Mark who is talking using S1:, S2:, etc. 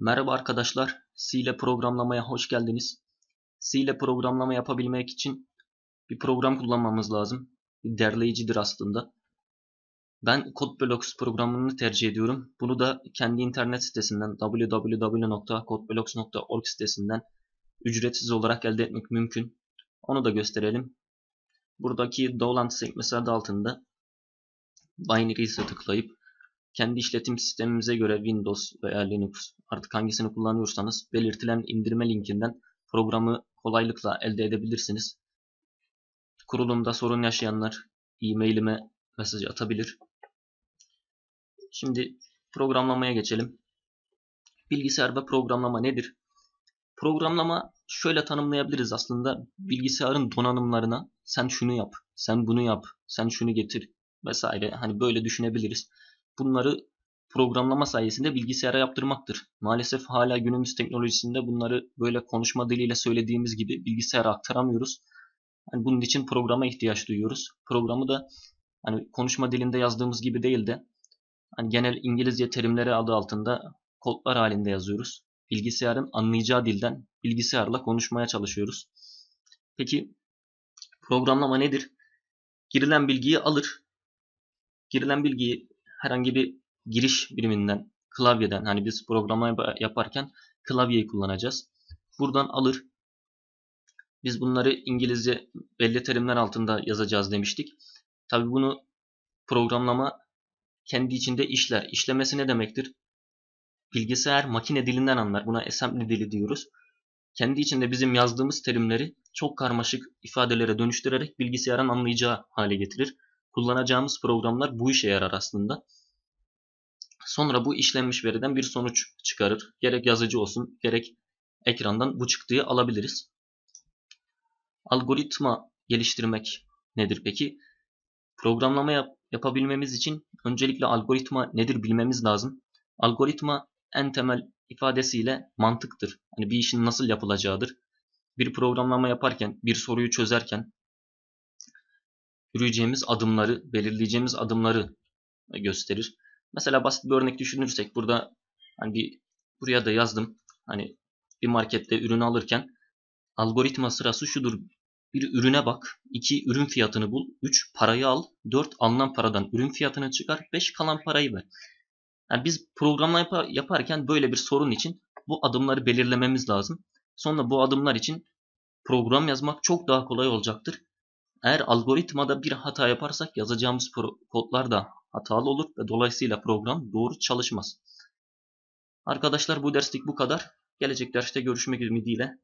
S1: Merhaba arkadaşlar, C ile programlamaya hoş geldiniz. C ile programlama yapabilmek için bir program kullanmamız lazım. Bir derleyicidir aslında. Ben CodeBlocks programını tercih ediyorum. Bunu da kendi internet sitesinden www.codeblocks.org sitesinden ücretsiz olarak elde etmek mümkün. Onu da gösterelim. Buradaki download sekmesi adı altında Binary's'e tıklayıp kendi işletim sistemimize göre Windows veya Linux artık hangisini kullanıyorsanız belirtilen indirme linkinden programı kolaylıkla elde edebilirsiniz. Kurulumda sorun yaşayanlar e-mailime mesaj atabilir. Şimdi programlamaya geçelim. Bilgisayar ve programlama nedir? Programlama şöyle tanımlayabiliriz aslında bilgisayarın donanımlarına sen şunu yap, sen bunu yap, sen şunu getir vesaire hani böyle düşünebiliriz bunları programlama sayesinde bilgisayara yaptırmaktır. Maalesef hala günümüz teknolojisinde bunları böyle konuşma diliyle söylediğimiz gibi bilgisayara aktaramıyoruz. Yani bunun için programa ihtiyaç duyuyoruz. Programı da hani konuşma dilinde yazdığımız gibi değil de hani genel İngilizce terimleri adı altında kodlar halinde yazıyoruz. Bilgisayarın anlayacağı dilden bilgisayarla konuşmaya çalışıyoruz. Peki programlama nedir? Girilen bilgiyi alır. Girilen bilgiyi herhangi bir giriş biriminden, klavyeden hani biz programa yaparken klavyeyi kullanacağız. Buradan alır. Biz bunları İngilizce belli terimler altında yazacağız demiştik. Tabi bunu programlama kendi içinde işler. İşlemesi ne demektir? Bilgisayar makine dilinden anlar. Buna assembly dili diyoruz. Kendi içinde bizim yazdığımız terimleri çok karmaşık ifadelere dönüştürerek bilgisayarın anlayacağı hale getirir kullanacağımız programlar bu işe yarar aslında. Sonra bu işlenmiş veriden bir sonuç çıkarır. Gerek yazıcı olsun gerek ekrandan bu çıktığı alabiliriz. Algoritma geliştirmek nedir peki? Programlama yap yapabilmemiz için öncelikle algoritma nedir bilmemiz lazım. Algoritma en temel ifadesiyle mantıktır. Hani bir işin nasıl yapılacağıdır. Bir programlama yaparken, bir soruyu çözerken yürüyeceğimiz adımları, belirleyeceğimiz adımları gösterir. Mesela basit bir örnek düşünürsek burada hani bir buraya da yazdım. Hani bir markette ürünü alırken algoritma sırası şudur. Bir ürüne bak. iki ürün fiyatını bul. Üç parayı al. Dört alınan paradan ürün fiyatını çıkar. Beş kalan parayı ver. Yani biz programlama yap yaparken böyle bir sorun için bu adımları belirlememiz lazım. Sonra bu adımlar için program yazmak çok daha kolay olacaktır. Eğer algoritmada bir hata yaparsak yazacağımız kodlar da hatalı olur ve dolayısıyla program doğru çalışmaz. Arkadaşlar bu derslik bu kadar. Gelecek derste görüşmek ümidiyle.